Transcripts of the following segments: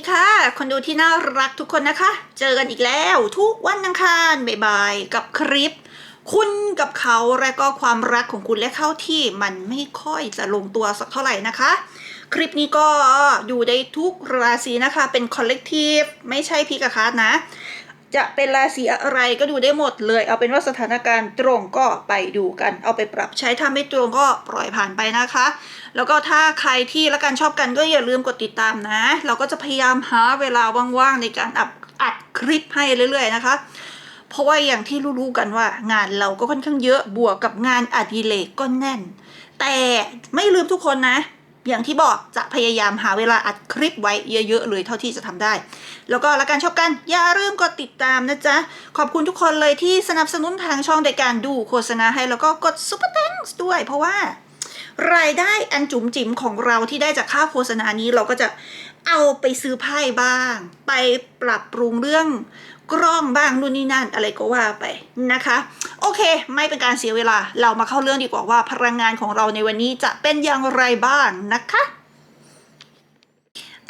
ีค่ะ คนดูที่น่ารักทุกคนนะคะ เจอกันอีกแล้วทุกวันอังคารบ่ายๆกับคลิป คุณกับเขาและก็ความรักของคุณและเข้าที่มันไม่ค่อยจะลงตัวสักเท่าไหร่นะคะ คลิปนี้ก็ดูได้ทุกราศีนะคะ เป็นคอลเลกทีฟไม่ใช่พีกะคาร์ดนะ จะเป็นราศีอะไรก็ดูได้หมดเลย เอาเป็นว่าสถานการณ์ตรงก็ไปดูกัน เอาไปปรับใช้ถ้าไม่ตรงก็ปล่อยผ่านไปนะคะ แล้วก็ถ้าใครที่ละกันชอบกันก็อย่าลืมกดติดตามนะ เราก็จะพยายามหาเวลาว่างๆในการอัดอัดคลิปให้เรื่อย ๆ นะคะ เพราะว่าอย่างที่รู้ๆกันว่างานเราก็ค่อนข้างเยอะบวกกับงานอดิเรกก็แน่น แต่ไม่ลืมทุกคนนะ อย่างที่บอกจะพยายามหาเวลาอัดคลิปไว้เยอะๆเลยเท่าที่จะทำได้ แล้วก็ละกันชอบกันอย่าลืมกดติดตามนะจ๊ะ ขอบคุณทุกคนเลยที่สนับสนุนทางช่องในการดูโฆษณาให้แล้วก็กดซุปเปอร์ a n k s ด้วย เพราะว่า รายได้อันจุ๋มจิ๋มของเราที่ได้จากค่าโฆษณานี้เราก็จะเอาไปซื้อไพ่บ้าง ไปปรับปรุงเรื่อง กล้องบ้างนู่นนี่นั่นอะไรก็ว่าไปนะคะ โอเค ไม่เป็นการเสียเวลา เรามาเข้าเรื่องดีกว่าว่าพลังงานของเราในวันนี้จะเป็นอย่างไรบ้างนะคะ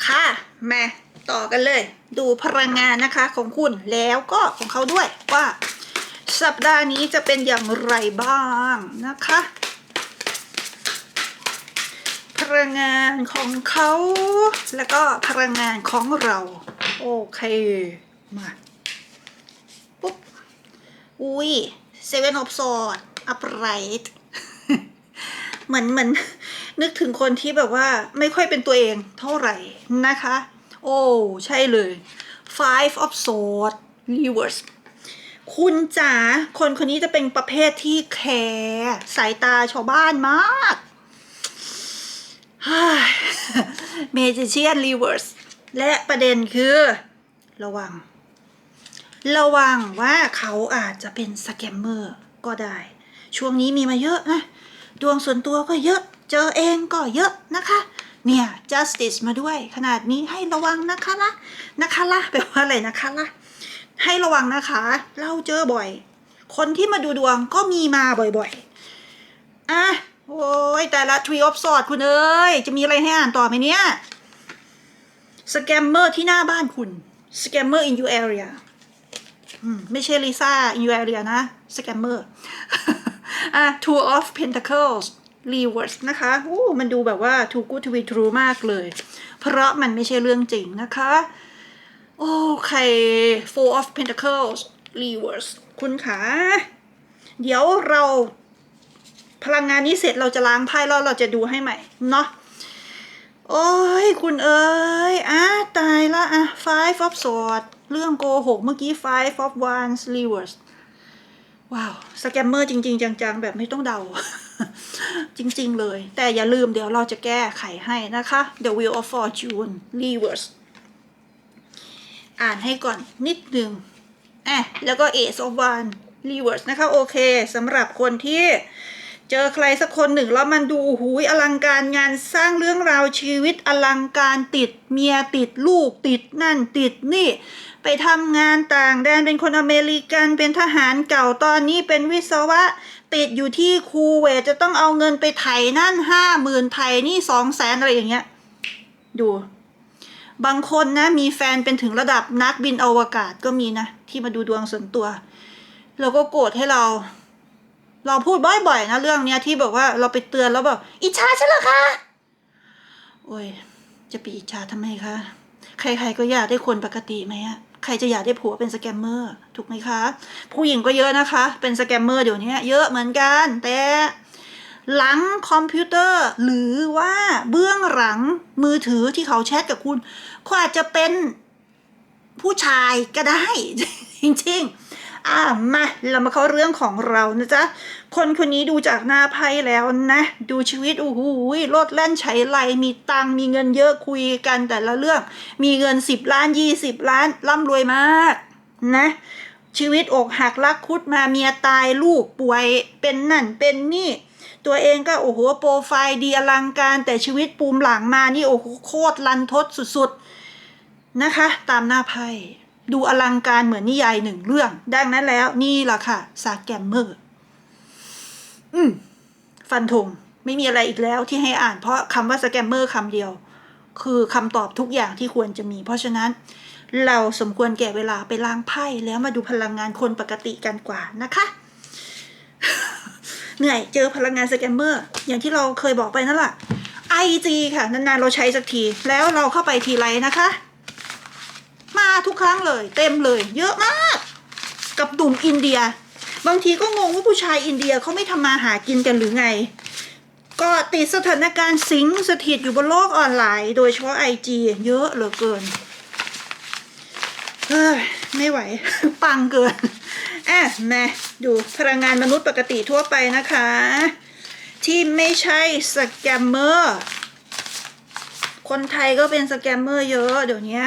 ค่ะมาต่อกันเลย ดูพลังงานนะคะของคุณแล้วก็ของเขาด้วยว่า สัปดาห์นี้จะเป็นอย่างไรบ้างนะคะพลังงานของเขา แล้วก็พลังงานของเรา โอเค มา อุ้ย Seven of Swords upright เหมือนเหมือนนึกถึงคนที่แบบว่าไม่ค่อยเป็นตัวเองเท่าไหร่นะคะ โอ้ใช่เลย Five of Swords reverse คุณจ๋าคนคนนี้จะเป็นประเภทที่แคร์สายตาชาวบ้านมากเมจิเชียนรีเวิร์สและประเด็นคือ ระวัง ระวังว่าเขาอาจจะเป็นสแกมเมอร์ก็ได้ ช่วงนี้มีมาเยอะนะ ดวงส่วนตัวก็เยอะ เจอเองก็เยอะนะคะ เนี่ย justice มาด้วย ขนาดนี้ให้ระวังนะคะละนะคะละแปลว่าอะไรนะคะละให้ระวังนะคะ เราเจอบ่อย คนที่มาดูดวงก็มีมาบ่อยๆ อะ โอ้ยแต่ละ tree of swords คุณเอ้ย จะมีอะไรให้อ่านต่อไหมเนี่ย สแกมเมอร์ที่หน้าบ้านคุณ สแกมเมอร์ in your area ไม่ใช่ลิซ่า in your area นะสแกมเมอร์อะ two of pentacles reverse นะคะโอ้มันดูแบบว่า too good to be true มากเลย เพราะมันไม่ใช่เรื่องจริงนะคะ โอเค four of pentacles reverse คุณคะเดี๋ยวเราพลังงานนี้เสร็จเราจะล้างไพ่แล้วเราจะดูให้ใหม่ เนาะโอ้ย คุณเอ้ยอะตายละอะ five of swords เรื่องโกหกเมื่อกี้ five of wands reverse ว้าวสแกมเมอร์จริง ๆ จังๆ แบบไม่ต้องเดา จริง ๆ เลย แต่อย่าลืมเดี๋ยวเราจะแก้ไขให้นะคะ The Wheel of Fortune reverse อ่านให้ก่อนนิดหนึ่งอะแล้วก็ Ace of Wands reverse นะคะ โอเคสำหรับคนที่ เจอใครสักคนหนึ่งแล้วมันดูหูยอลังการงานสร้างเรื่องราวชีวิตอลังการติดเมียติดลูกติดนั่นติดนี่ ไปทำงานต่างแดนเป็นคนอเมริกันเป็นทหารเก่าตอนนี้เป็นวิศวะ ติดอยู่ที่คูเวตจะต้องเอาเงินไปไถนั่นห้าหมื่นไถนี่สองแสนอะไรอย่างเงี้ย ดูบางคนนะมีแฟนเป็นถึงระดับนักบินอวกาศก็มีนะ ที่มาดูดวงส่วนตัว แล้วก็โกรธให้เรา เราพูดบ่อยๆนะเรื่องเนี้ยที่แบบว่าเราไปเตือนแล้วแบบอิจฉาฉันเหรอคะ โอ้ย จะไปอิจฉาทำไมคะ ใครๆก็อยากได้คนปกติไหมอะใครจะอยากได้ผัวเป็นสแกมเมอร์ถูกไหมคะ ผู้หญิงก็เยอะนะคะ เป็นสแกมเมอร์เดี๋ยวนี้เยอะเหมือนกัน แต่ หลังคอมพิวเตอร์ หรือว่าเบื้องหลังมือถือที่เขาแชทกับคุณเขาอาจจะเป็นผู้ชายก็ได้ จริง ๆ อ่ามาเรามาเข้าเรื่องของเรานะจ๊ะ คนคนนี้ดูจากหน้าไพ่แล้วนะ ดูชีวิตโอ้โหโลดแล่นใช้ไรมีตังมีเงินเยอะคุยกันแต่ละเรื่อง มีเงินสิบล้านยี่สิบล้านร่ำรวยมากนะชีวิตอกหักรักคุดมาเมียตายลูกป่วยเป็นนั่นเป็นนี่ ตัวเองก็โอ้โหโปรไฟล์ดีอลังการ แต่ชีวิตปูมหลังมานี่โอ้โหโคตรลันทดสุดๆ นะคะ ตามหน้าไพ่ ดูอลังการเหมือนนิยายหนึ่งเรื่อง ดังนั้นแล้วนี่ล่ะค่ะ สาแกมเมอร์ อืม ฟันธงไม่มีอะไรอีกแล้วที่ให้อ่านเพราะคำว่าสแกมเมอร์คำเดียว คือคำตอบทุกอย่างที่ควรจะมี เพราะฉะนั้นเราสมควรแก่เวลาไปล้างไพ่แล้วมาดูพลังงานคนปกติกันกว่านะคะ เหนื่อยเจอพลังงานสแกมเมอร์อย่างที่เราเคยบอกไปนั่นแหละ IG ค่ะ นานๆเราใช้สักที แล้วเราเข้าไปทีไรนะคะ มาทุกครั้งเลย เต็มเลย เยอะมาก กับดุ่มอินเดีย บางทีก็งงว่าผู้ชายอินเดียเขาไม่ทำมาหากินกันหรือไง ก็ติดสถานการณ์สิงสถิตอยู่บนโลกออนไลน์ โดยเฉพาะ IG เยอะเหลือเกินเฮ้ยไม่ไหว ปังเกินอะมาดูพลังงานมนุษย์ปกติทั่วไปนะคะ ที่ไม่ใช่สแกมเมอร์ คนไทยก็เป็นสแกมเมอร์เยอะเดี๋ยวนี้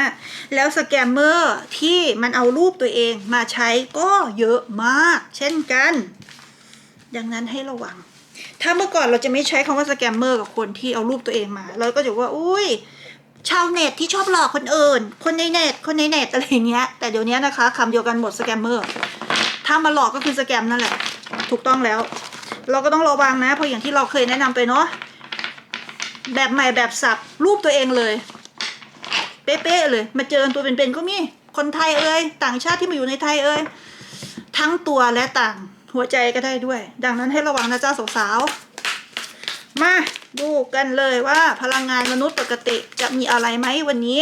แล้วสแกมเมอร์ที่มันเอารูปตัวเองมาใช้ก็เยอะมาก เช่นกัน ดังนั้นให้ระวัง ถ้าเมื่อก่อนเราจะไม่ใช้คำว่าสแกมเมอร์กับคนที่เอารูปตัวเองมา เราก็จะว่าอุ้ยชาวเน็ตที่ชอบหลอกคนอื่น คนในเน็ต คนในเน็ตอะไรเงี้ย แต่เดี๋ยวนี้นะคะคำเดียวกันหมดสแกมเมอร์ ถ้ามาหลอกก็คือสแกมนั่นแหละ ถูกต้องแล้ว เราก็ต้องระวังนะ เพราะอย่างที่เราเคยแนะนำไปเนาะ แบบใหม่แบบสับรูปตัวเองเลย เป๊ะๆเลย มาเจอตัวเป็นๆก็มีคนไทยเอ่ยต่างชาติที่มาอยู่ในไทยเอ่ยทั้งตัวและต่างหัวใจก็ได้ด้วย ดังนั้นให้ระวังนะเจ้าสาวๆมาดูกันเลยว่าพลังงานมนุษย์ปกติจะมีอะไรไหมวันนี้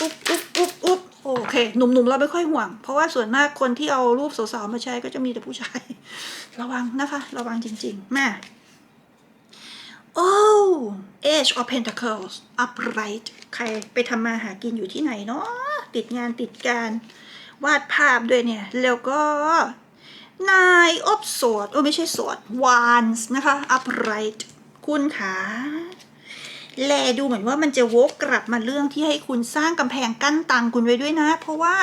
อุ๊บอุ๊บอุ๊บอุ๊บโอเคหนุ่มๆเราไม่ค่อยห่วง เพราะว่าส่วนมากคนที่เอารูปสาวๆมาใช้ก็จะมีแต่ผู้ชาย ระวังนะคะ ระวังจริงๆแมา โอ้ Age of Pentacles upright ใครไปทำมาหากินอยู่ที่ไหนเนาะติดงานติดการ วาดภาพด้วยเนี่ย แล้วก็นายอบโสดโอ้ไม่ใช่โสด wands นะคะ upright คุณขาแลดูเหมือนว่ามันจะวกกลับมาเรื่องที่ให้คุณสร้างกำแพงกั้นตังคุณไว้ด้วยนะ เพราะว่า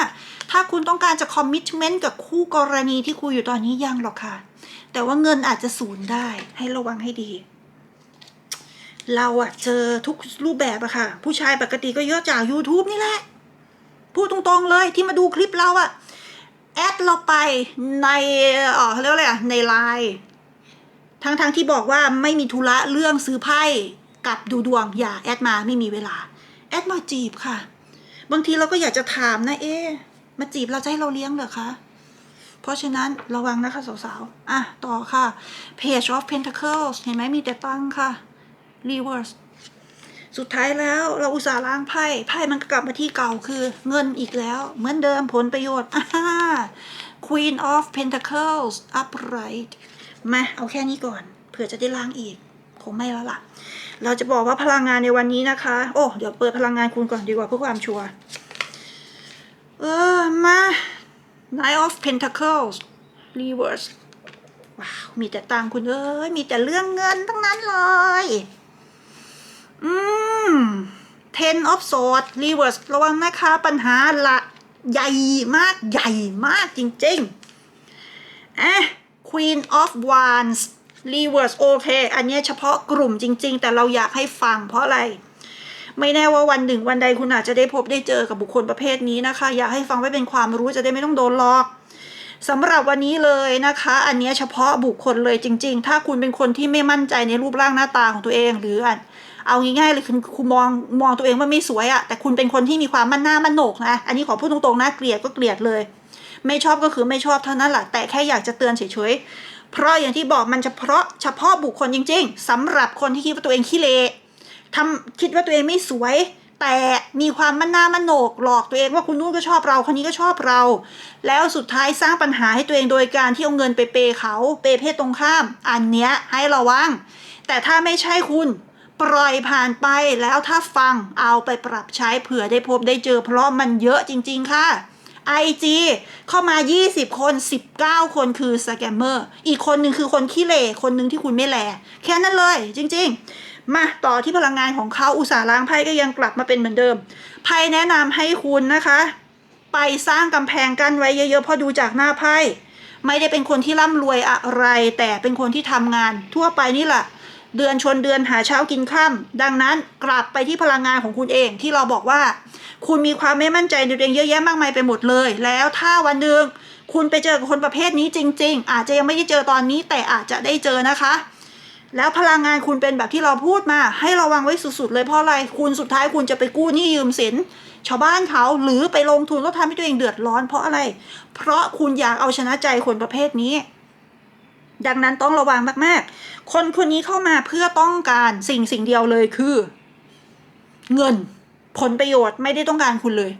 ถ้าคุณต้องการจะคอมมิชเมนต์กับคู่กรณีที่คุยอยู่ตอนนี้ยังหรอกค่ะ แต่ว่าเงินอาจจะสูญได้ให้ระวังให้ดี เราอะเจอทุกรูปแบบอะค่ะ ผู้ชายปกติก็เยอะจาก YouTube นี่แหละ พูดตรงๆเลยที่มาดูคลิปเราอะแอดเราไปในเอ๋อเรียกว่าอะไรอะในไลน์ทั้งๆทที่บอกว่าไม่มีธุระเรื่องซื้อไพ่กับดูดวงอย่าแอดมาไม่มีเวลา แอดมาจีบค่ะ บางทีเราก็อยากจะถามนะเอ๊มาจีบเราจะให้เราเลี้ยงเหรอคะเพราะฉะนั้นระวังนะคะสาวๆ อะ ต่อค่ะ Page of Pentacles เห็นไหมมีแต่ตั้งค่ะ Reverse สุดท้ายแล้วเราอุตส่าห์ล้างไพ่ไพ่มันก็กลับมาที่เก่าคือเงินอีกแล้ว เหมือนเดิมผลประโยชน์อ่า Queen of Pentacles upright มาเอาแค่นี้ก่อน เผื่อจะได้ล้างอีก คงไม่แล้วล่ะ เราจะบอกว่าพลังงานในวันนี้นะคะ โอ้เดี๋ยวเปิดพลังงานคุณก่อนดีกว่าเพื่อความชัวร์เออมา Nine of Pentacles Reverse ว้าว มีแต่ตังค์คุณเอ้ย มีแต่เรื่องเงินทั้งนั้นเลย อืม Ten of Swords Reverse ระวังนะคะ ปัญหาละใหญ่มากใหญ่มากจริงๆอะ Queen of Wands Reverse โอเค อันนี้เฉพาะกลุ่มจริง ๆ แต่เราอยากให้ฟังเพราะอะไร ไม่แน่ว่าวันหนึ่งวันใดคุณอาจจะได้พบได้เจอกับบุคคลประเภทนี้นะคะ อยากให้ฟังไว้เป็นความรู้จะได้ไม่ต้องโดนหลอก สำหรับวันนี้เลยนะคะ อันนี้เฉพาะบุคคลเลยจริง ๆ ถ้าคุณเป็นคนที่ไม่มั่นใจในรูปร่างหน้าตาของตัวเอง หรือเอาง่ายๆเลยคุณคุณมองมองตัวเองว่าไม่สวยอะแต่คุณเป็นคนที่มีความมั่นหน้ามั่นโหนกนะอันนี้ขอพูดตรงๆนะเกลียดก็เกลียดเลย ไม่ชอบก็คือไม่ชอบเท่านั้นแหละแต่แค่อยากจะเตือนเฉยๆเพราะอย่างที่บอกมันเฉพาะเฉพาะบุคคลจริง ๆสำหรับคนที่คิดว่าตัวเองขี้เละทำคิดว่าตัวเองไม่สวย แต่มีความมั่นหน้ามั่นโหนกหลอกตัวเองว่าคุณนู้นก็ชอบเราคนนี้ก็ชอบเรา แล้วสุดท้ายสร้างปัญหาให้ตัวเองโดยการที่เอาเงินไปเปย์เขาเปย์เพศตรงข้าม อันเนี้ยให้ระวัง แต่ถ้าไม่ใช่คุณปล่อยผ่านไปแล้วถ้าฟังเอาไปปรับใช้เผื่อได้พบได้เจอเพราะมันเยอะจริง ๆ ค่ะ IG เข้ามา 20 คน 19 คนคือสแกมเมอร์ อีกคนหนึ่งคือคนขี้เหร่คนหนึ่งที่คุณไม่แล แค่นั้นเลยจริง ๆ มาต่อที่พลังงานของเขาอุตสาห์ล้างไพ่ก็ยังกลับมาเป็นเหมือนเดิม ไพ่แนะนำให้คุณนะคะ ไปสร้างกำแพงกั้นไว้เยอะๆเพราะดูจากหน้าไพ่ไม่ได้เป็นคนที่ร่ำรวยอะไร แต่เป็นคนที่ทำงานทั่วไปนี่แหละเดือนชนเดือนหาเช้ากินข้ามดังนั้นกลับไปที่พลังงานของคุณเองที่เราบอกว่า คุณมีความไม่มั่นใจในตัวเองเยอะแยะมากมายไปหมดเลย แล้วถ้าวันหนึ่งคุณไปเจอกับคนประเภทนี้จริง ๆ อาจจะยังไม่ได้เจอตอนนี้แต่อาจจะได้เจอนะคะ แล้วพลังงานคุณเป็นแบบที่เราพูดมา ให้ระวังไว้สุดๆเลยเพราะอะไรคุณสุดท้ายคุณจะไปกู้หนี้ยืมสินชาวบ้านเขาหรือไปลงทุนแล้วทำให้ตัวเองเดือดร้อนเพราะอะไร เพราะคุณอยากเอาชนะใจคนประเภทนี้ ดังนั้นต้องระวังมากๆ คนคนนี้เข้ามาเพื่อต้องการสิ่งสิ่งเดียวเลยคือ เงินผลประโยชน์ไม่ได้ต้องการคุณเลย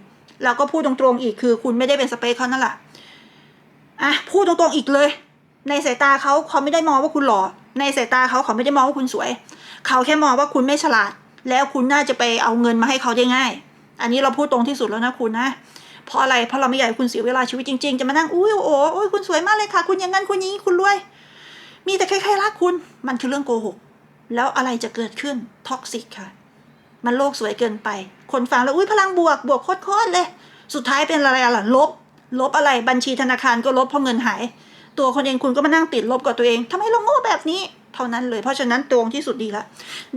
แล้วก็พูดตรงๆอีกคือ คุณไม่ได้เป็นสเปคเขานั่นแหละอะพูดตรงๆอีกเลย ในสายตาเขาเขาไม่ได้มองว่าคุณหล่อ ในสายตาเขาเขาไม่ได้มองว่าคุณสวย เขาแค่มองว่าคุณไม่ฉลาด แล้วคุณน่าจะไปเอาเงินมาให้เขาได้ง่าย อันนี้เราพูดตรงที่สุดแล้วนะคุณนะ เพราะอะไร เพราะเราไม่อยากให้คุณเสียเวลาชีวิตจริงๆ จะมานั่ง อุ้ยโอ้โอ้ยคุณสวยมากเลยค่ะ คุณอย่างนั้นคุณอย่างนี้คุณรวย มีแต่ใครๆรักคุณ มันคือเรื่องโกหก แล้วอะไรจะเกิดขึ้น ท็อกซิกค่ะ มันโลกสวยเกินไป คนฟังแล้ว อุ้ยพลังบวก บวกโคตรๆเลย สุดท้ายเป็นอะไรล่ะ ลบ ลบอะไร บัญชีธนาคารก็ลบเพราะเงินหาย ตัวคนเองคุณก็มานั่งติดลบกับตัวเองทำไมเราโง่แบบนี้ เท่านั้นเลย เพราะฉะนั้นตรงที่สุดดีละ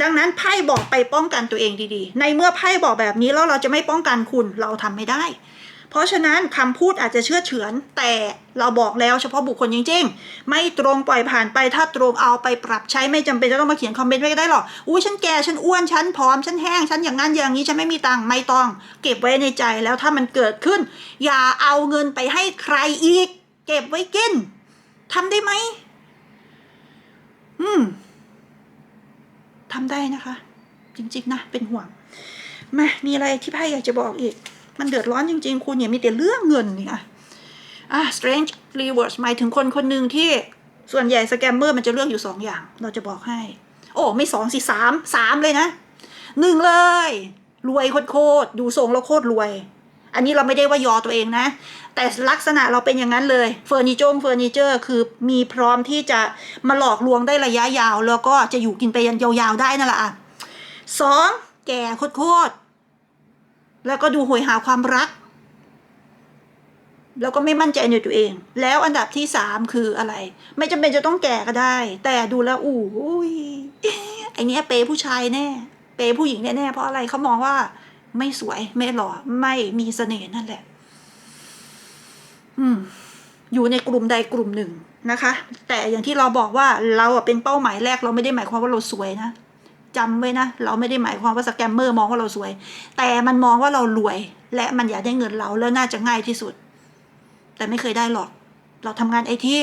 ดังนั้นไพ่บอกไปป้องกันตัวเองดีๆ ในเมื่อไพ่บอกแบบนี้แล้วเราจะไม่ป้องกันคุณเราทำไม่ได้ เพราะฉะนั้นคำพูดอาจจะเชื่อเฉือน แต่เราบอกแล้วเฉพาะบุคคลจริงๆ ไม่ตรงปล่อยผ่านไปถ้าตรงเอาไปปรับใช้ไม่จำเป็นจะต้องมาเขียนคอมเมนต์ไว้ก็ได้หรอกอุ้ยฉันแก่ฉันอ้วนฉันผอมฉันแห้งฉันอย่างนั้นอย่างนี้ฉันไม่มีตังค์ไม่ต้อง เก็บไว้ในใจแล้วถ้ามันเกิดขึ้น อย่าเอาเงินไปให้ใครอีก เก็บไว้กิน ทำได้ไหม อืมทำได้นะคะ จริง ๆ นะ เป็นห่วงมามีอะไรที่ไพ่อยากจะบอกอีก มันเดือดร้อนจริง ๆ คุณอย่ามีแต่เรื่องเงินนี่อะอะ strange rewards หมายถึงคนคนหนึ่งที่ส่วนใหญ่สแกมเมอร์มันจะเลือกอยู่สองอย่าง เราจะบอกให้ โอ้ไม่สองสิสามสามเลยนะหนึ่งเลย รวยโคตรๆดูทรงแล้วโคตรรวย อันนี้เราไม่ได้ว่ายอตัวเองนะ แต่ลักษณะเราเป็นอย่างนั้นเลยเฟอร์นิเจอร์เฟอร์นิเจอร์คือมีพร้อมที่จะมาหลอกลวงได้ระยะยาว แล้วก็จะอยู่กินไปยันยาวๆได้นั่นแหละสองแก่โคตรๆแล้วก็ดูหวยหาความรัก แล้วก็ไม่มั่นใจในตัวเอง แล้วอันดับที่สามคืออะไร ไม่จำเป็นจะต้องแก่ก็ได้ แต่ดูแล้วอู้ยไอเนี้ยเปย์ผู้ชายแน่ เปย์ผู้หญิงแน่ๆเพราะอะไรเขามองว่า ไม่สวย ไม่หล่อ ไม่มีเสน่ห์นั่นแหละ อืม อยู่ในกลุ่มใดกลุ่มหนึ่งนะคะ แต่อย่างที่เราบอกว่าเราเป็นเป้าหมายแรกเราไม่ได้หมายความว่าเราสวยนะจำไว้นะ เราไม่ได้หมายความว่าสแกมเมอร์มองว่าเราสวย แต่มันมองว่าเรารวย และมันอยากได้เงินเราแล้วน่าจะง่ายที่สุด แต่ไม่เคยได้หรอก เราทำงานไอที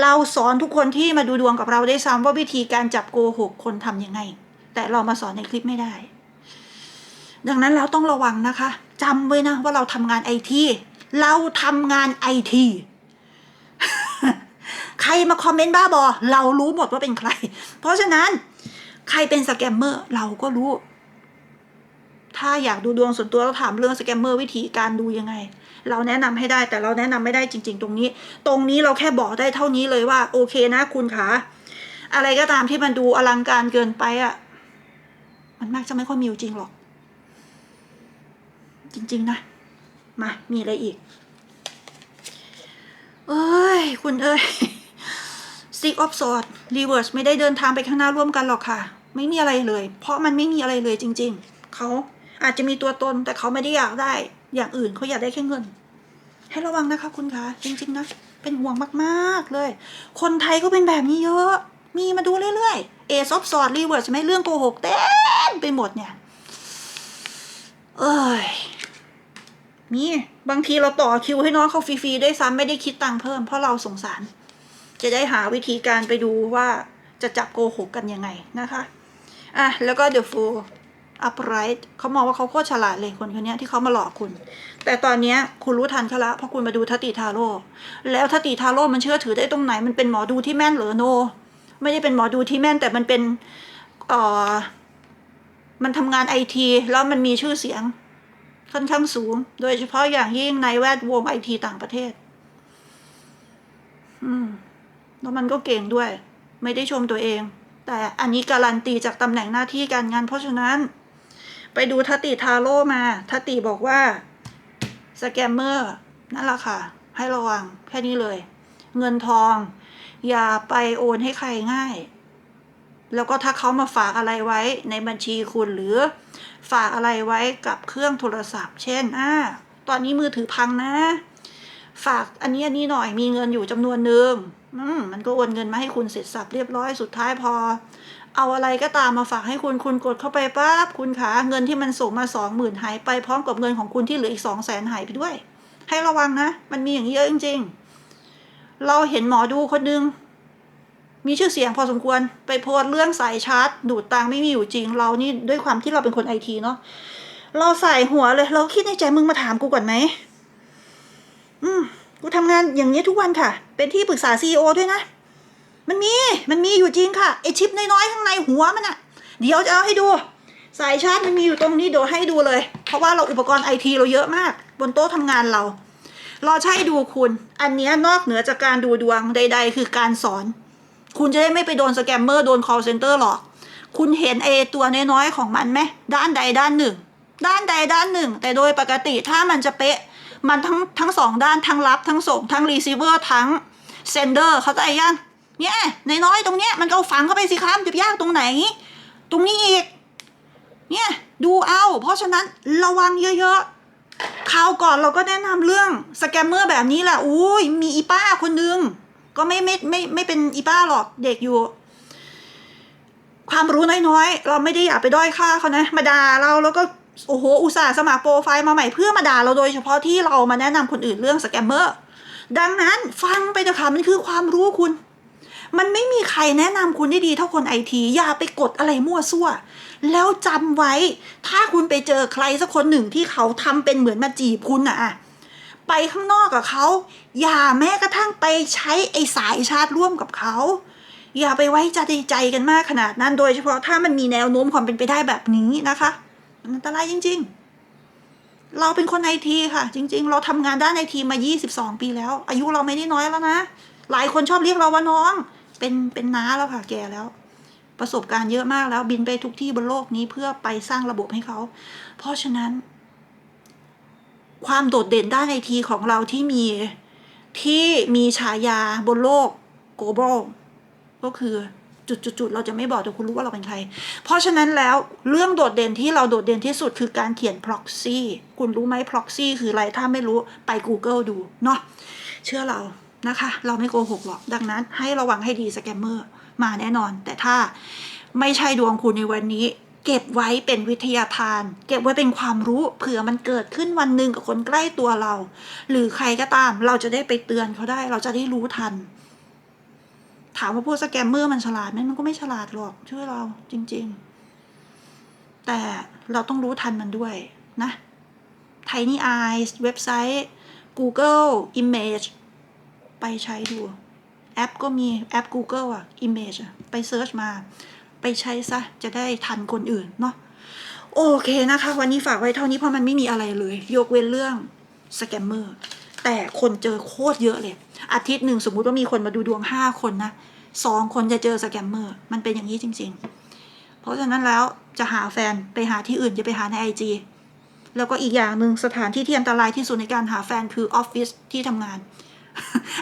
เราสอนทุกคนที่มาดูดวงกับเราได้ซ้ำว่าวิธีการจับโกหกคนทำยังไง แต่เรามาสอนในคลิปไม่ได้ ดังนั้นเราต้องระวังนะคะจำไว้นะว่าเราทำงานไอทีเราทำงานไอทีใครมาคอมเมนต์บ้าบอ เรารู้หมดว่าเป็นใคร เพราะฉะนั้น ใครเป็นสแกมเมอร์เราก็รู้ ถ้าอยากดูดวงส่วนตัวเราถามเรื่องสแกมเมอร์วิธีการดูยังไง เราแนะนำให้ได้แต่เราแนะนำไม่ได้จริง ๆ ตรงนี้ ตรงนี้เราแค่บอกได้เท่านี้เลยว่า โอเคนะคุณคะอะไรก็ตามที่มันดูอลังการเกินไปอะ่ะ มันมักจะไม่ค่อยมีอยู่จริงหรอก จริง ๆ นะ มา มีอะไรอีก เอ้ย คุณเอ้ย Stick of Sword Reverse ไม่ได้เดินทางไปข้างหน้าร่วมกันหรอกค่ะ ไม่มีอะไรเลย เพราะมันไม่มีอะไรเลยจริง ๆ เขาอาจจะมีตัวตนแต่เขาไม่ได้อยากได้ อย่างอื่นเขาอยากได้แค่เงิน ให้ระวังนะคะคุณคะจริง ๆ นะ เป็นห่วงมากๆเลย คนไทยก็เป็นแบบนี้เยอะ มีมาดูเรื่อยๆ Ace of Swords Reverse ใช่ไหมเรื่องโกหกเต็มไปหมดเนี่ย เอ้ย มีบางทีเราต่อคิวให้น้องเขาฟรีๆด้วยซ้ำไม่ได้คิดตังค์เพิ่มเพราะเราสงสาร จะได้หาวิธีการไปดูว่าจะจับโกหกกันยังไงนะคะอะแล้วก็ The Fool Upright เขามองว่าเขาโคตรฉลาดเลยคนคนนี้ที่เขามาหลอกคุณ แต่ตอนเนี้คุณรู้ทันเขาละเพราะคุณมาดูทัติทาโร่แล้วทัติทาโร่มันเชื่อถือได้ตรงไหนมันเป็นหมอดูที่แม่นเหรือโน ไม่ได้เป็นหมอดูที่แม่นแต่มันเป็นเอ่อมันทำงานไอทีแล้วมันมีชื่อเสียง ค่อนข้างสูง โดยเฉพาะอย่างยิ่งในแวดวงไอทีต่างประเทศ อืม แล้วมันก็เก่งด้วย ไม่ได้ชมตัวเอง แต่อันนี้การันตีจากตำแหน่งหน้าที่การงาน เพราะฉะนั้น ไปดูทัตติทาโร่มาทัตติบอกว่าสแกมเมอร์นั่นแหละค่ะ ให้ระวังแค่นี้เลย เงินทอง อย่าไปโอนให้ใครง่าย แล้วก็ถ้าเขามาฝากอะไรไว้ในบัญชีคุณหรือฝากอะไรไว้กับเครื่องโทรศัพท์ เช่นอ่าตอนนี้มือถือพังนะ ฝากอันนี้อันนี้หน่อยมีเงินอยู่จำนวนหนึ่งอืมมันก็โอนเงินมาให้คุณเสร็จสับเรียบร้อยสุดท้ายพอ เอาอะไรก็ตามมาฝากให้คุณคุณกดเข้าไปปั๊บคุณขาเงินที่มันส่งมาสองหมื่นหายไปพร้อมกับเงินของคุณที่เหลืออีกสองแสนหายไปด้วย ให้ระวังนะ มันมีอย่างนี้เยอะจริง ๆ เราเห็นหมอดูคนนึง มีชื่อเสียงพอสมควรไปโพสเรื่องสายชาร์จ ดูดตังไม่มีอยู่จริง เรานี่ด้วยความที่เราเป็นคนไอทีเนาะเราใส่หัวเลย เราคิดในใจมึงมาถามกูก่อนไหมอืมกูทำงานอย่างนี้ทุกวันค่ะ เป็นที่ปรึกษาซีอด้วยนะ มันมี มันมีอยู่จริงค่ะไอชิปน้อยๆข้างในหัวมันอะเดี๋ยวจะเอาให้ดู สายชาร์จมันมีอยู่ตรงนี้เดี๋ยวให้ดูเลย เพราะว่าเราอุปกรณ์ไอทีเราเยอะมาก บนโต๊ะทำงานเรา เราใช้ดูคุณ อันนี้นอกเหนือจากการดูดวงใด ๆ คือการสอน คุณจะได้ไม่ไปโดนสแกมเมอร์โดน call center หรอก คุณเห็นเอตัวน้อยๆของมันไหมด้านใดด้านหนึ่ง ด้านใดด้านหนึ่ง แต่โดยปกติถ้ามันจะเป๊ะ มันทั้งทั้งสองด้านทั้งรับทั้งส่งทั้งรีเซิเวอร์ทั้งเซนเดอร์เขาใจยังเนี่ยน้อยๆตรงเนี้ยมันก็เอาฝังเข้าไปสิครับจะยากตรงไหน ตรงนี้อีก เนี่ยดูเอา เพราะฉะนั้นระวังเยอะๆคราวก่อนเราก็แนะนำเรื่องสแกมเมอร์แบบนี้แหละอุ้ยมีอีป้าคนนึง ก็ไม่ไม่ไม่ไม่เป็นอีป้าหรอกเด็กอยู่ ความรู้น้อยๆ เราไม่ได้อยากไปด้อยค่าเขานะ มาด่าเราแล้วก็โอ้โหอุตส่าห์สมัครโปรไฟล์มาใหม่เพื่อมาด่าเราโดยเฉพาะที่เรามาแนะนำคนอื่นเรื่องสแกมเมอร์ดังนั้นฟังไปเถอะค่ะมันคือความรู้คุณ มันไม่มีใครแนะนำคุณได้ดีเท่าคนไอทีอย่าไปกดอะไรมั่วซั่ว แล้วจำไว้ ถ้าคุณไปเจอใครสักคนหนึ่งที่เขาทำเป็นเหมือนมาจีบคุณอะอะ ไปข้างนอกกับเขา อย่าแม้กระทั่งไปใช้ไอ้สายชาร์จร่วมกับเขา อย่าไปไว้ใจใจกันมากขนาดนั้น โดยเฉพาะถ้ามันมีแนวโน้มความเป็นไปได้แบบนี้นะคะ มันอันตรายจริง ๆ เราเป็นคนไอทีค่ะ จริง ๆ เราทำงานด้านไอทีมา 22 ปีแล้ว อายุเราไม่ได้น้อยแล้วนะ หลายคนชอบเรียกเราว่าน้อง เป็นเป็นน้าแล้วค่ะแก่แล้วประสบการณ์เยอะมากแล้วบินไปทุกที่บนโลกนี้เพื่อไปสร้างระบบให้เขา เพราะฉะนั้น ความโดดเด่นด้านไอทีของเราที่มีที่มีฉายาบนโลก global ก็คือจุดๆเราจะไม่บอกแต่คุณรู้ว่าเราเป็นใคร เพราะฉะนั้นแล้วเรื่องโดดเด่นที่เราโดดเด่นที่สุดคือการเขียน proxy คุณรู้ไหม proxy คืออะไร ถ้าไม่รู้ไป Google ดู เนาะเชื่อเรานะคะ เราไม่โกหกหรอก ดังนั้นให้ระวังให้ดีสแกมเมอร์มาแน่นอน แต่ถ้าไม่ใช่ดวงคุณในวันนี้ เก็บไว้เป็นวิทยาทาน เก็บไว้เป็นความรู้เผื่อมันเกิดขึ้นวันหนึ่งกับคนใกล้ตัวเรา หรือใครก็ตาม เราจะได้ไปเตือนเขาได้ เราจะได้รู้ทัน ถามว่าพวกสแกมเมอร์มันฉลาดไหมมันก็ไม่ฉลาดหรอกช่วยเราจริง ๆ แต่เราต้องรู้ทันมันด้วยนะ Tiny Eyes เว็บไซต์ Google Image ไปใช้ดู แอปก็มีแอป Google อะ Image อะไปเซิร์ชมา ไปใช้ซะ จะได้ทันคนอื่นเนาะโอเคนะคะ วันนี้ฝากไว้เท่านี้เพราะมันไม่มีอะไรเลย ยกเว้นเรื่องสแกมเมอร์แต่คนเจอโคตรเยอะเลย อาทิตย์หนึ่งสมมุติว่ามีคนมาดูดวงห้าคนนะสองคนจะเจอสแกมเมอร์มันเป็นอย่างนี้จริง ๆ เพราะฉะนั้นแล้วจะหาแฟนไปหาที่อื่นจะไปหาในไอจีแล้วก็อีกอย่างหนึ่งสถานที่ที่อันตรายที่สุดในการหาแฟนคือออฟฟิศที่ทำงาน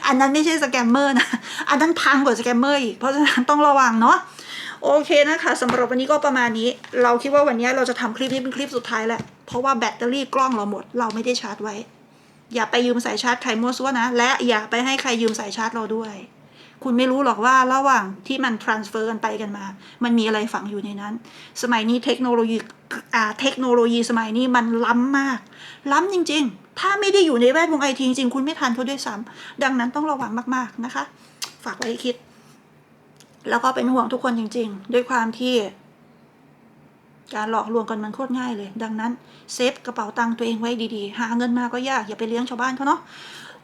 อันนั้นไม่ใช่สแกมเมอร์นะ อันนั้นพังกว่าสแกมเมอร์อีก เพราะฉะนั้นต้องระวังเนาะ โอเคนะคะสำหรับวันนี้ก็ประมาณนี้ เราคิดว่าวันนี้เราจะทำคลิปนี้เป็นคลิปสุดท้ายแหละเพราะว่าแบตเตอรี่กล้องเราหมด เราไม่ได้ชาร์จไว้ อย่าไปยืมสายชาร์จใครมั่วซั่วนะ และอย่าไปให้ใครยืมสายชาร์จเราด้วย คุณไม่รู้หรอกว่าระหว่างที่มัน transfer กันไปกันมา มันมีอะไรฝังอยู่ในนั้น สมัยนี้เทคโนโลยีอ่าเทคโนโลยีสมัยนี้มันล้ำมาก ล้ำจริง ๆ ถ้าไม่ได้อยู่ในแวดวงไอทีจริงๆคุณไม่ทันเขาด้วยซ้ำดังนั้นต้องระวังมากๆนะคะ ฝากไว้คิด แล้วก็เป็นห่วงทุกคนจริง ๆ ด้วยความที่ การหลอกลวงกันมันโคตรง่ายเลย ดังนั้นเซฟกระเป๋าตังค์ตัวเองไว้ดีๆ หาเงินมาก็ยากอย่าไปเลี้ยงชาวบ้านเขาเนาะ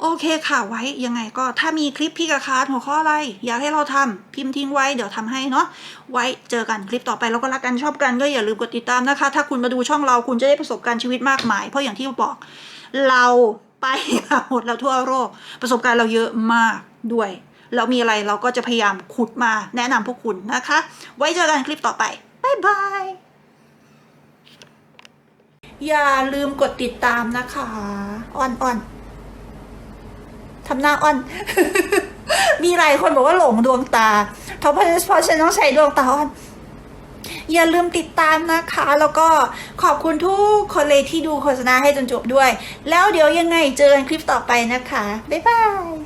โอเคค่ะไว้ยังไงก็ถ้ามีคลิปพี่กระคาร์หัวข้ออะไร อยากให้เราทำพิมพ์ทิ้งไว้เดี๋ยวทำให้เนาะไว้เจอกันคลิปต่อไปแล้วก็รักกันชอบกันก็อย่าลืมกดติดตามนะคะ ถ้าคุณมาดูช่องเราคุณจะได้ประสบการณ์ชีวิตมากมาย เพราะอย่างที่บอก เราไปมาหมดแล้วทั่วโลกประสบการณ์เราเยอะมากด้วย เรามีอะไรเราก็จะพยายามขุดมาแนะนำพวกคุณนะคะ ไว้เจอกันคลิปต่อไป บ๊ายบาย อย่าลืมกดติดตามนะคะอ่อนอ่อนทำหน้าอ่อน มีหลายคนบอกว่าหลงดวงตา เพราะเพราะฉันต้องใช้ดวงตาอ่อนอย่าลืมติดตามนะคะ แล้วก็ขอบคุณทุกคนเลยที่ดูโฆษณาให้จนจบด้วย แล้วเดี๋ยวยังไงเจอกันคลิปต่อไปนะคะ บ๊ายบาย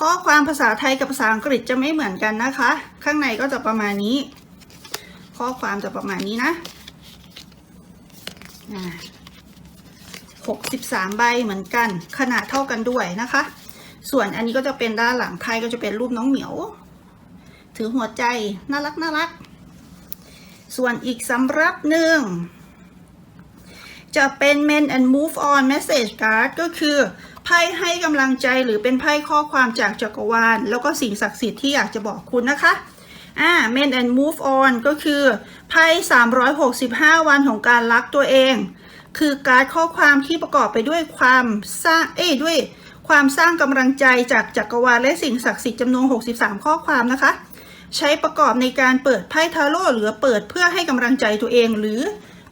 ข้อความภาษาไทยกับภาษาอังกฤษจะไม่เหมือนกันนะคะ ข้างในก็จะประมาณนี้ ข้อความจะประมาณนี้นะหกสิบสามใบเหมือนกัน ขนาดเท่ากันด้วยนะคะ ส่วนอันนี้ก็จะเป็นด้านหลังไพ่ก็จะเป็นรูปน้องเหมียว ถือหัวใจน่ารักน่ารัก ส่วนอีกสำรับหนึ่งจะเป็น Men and Move On Message Card ก็คือ ไพ่ให้กำลังใจหรือเป็นไพ่ข้อความจากจักรวาล แล้วก็สิ่งศักดิ์สิทธิ์ที่อยากจะบอกคุณนะคะอ่า Men and Move On ก็คือไพ่365 วันของการรักตัวเอง คือการข้อความที่ประกอบไปด้วยความสร้างเอ้ด้วยความสร้างกำลังใจจากจักรวาลและสิ่งศักดิ์สิทธิ์จำนวน 63 ข้อความนะคะ ใช้ประกอบในการเปิดไพ่ทาโร่หรือเปิดเพื่อให้กำลังใจตัวเอง หรือ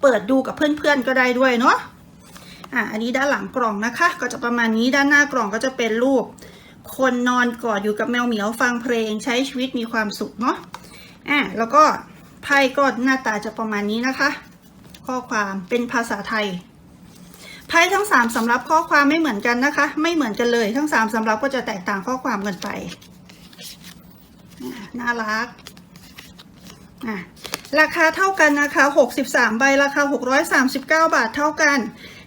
เปิดดูกับเพื่อนๆก็ได้ด้วยเนาะ อะอันนี้ด้านหลังกล่องนะคะ ก็จะประมาณนี้ด้านหน้ากล่องก็จะเป็นรูป คนนอนกอดอยู่กับแมวเหมียวฟังเพลงใช้ชีวิตมีความสุขเนาะอะแล้วก็ไพ่ก็หน้าตาจะประมาณนี้นะคะ ข้อความเป็นภาษาไทยไพ่ทั้งสามสำรับข้อความไม่เหมือนกันนะคะ ไม่เหมือนกันเลยทั้งสามสำรับก็จะแตกต่างข้อความกันไปน่ารักอะราคาเท่ากันนะคะ 63 ใบ ราคา 639 บาทเท่ากัน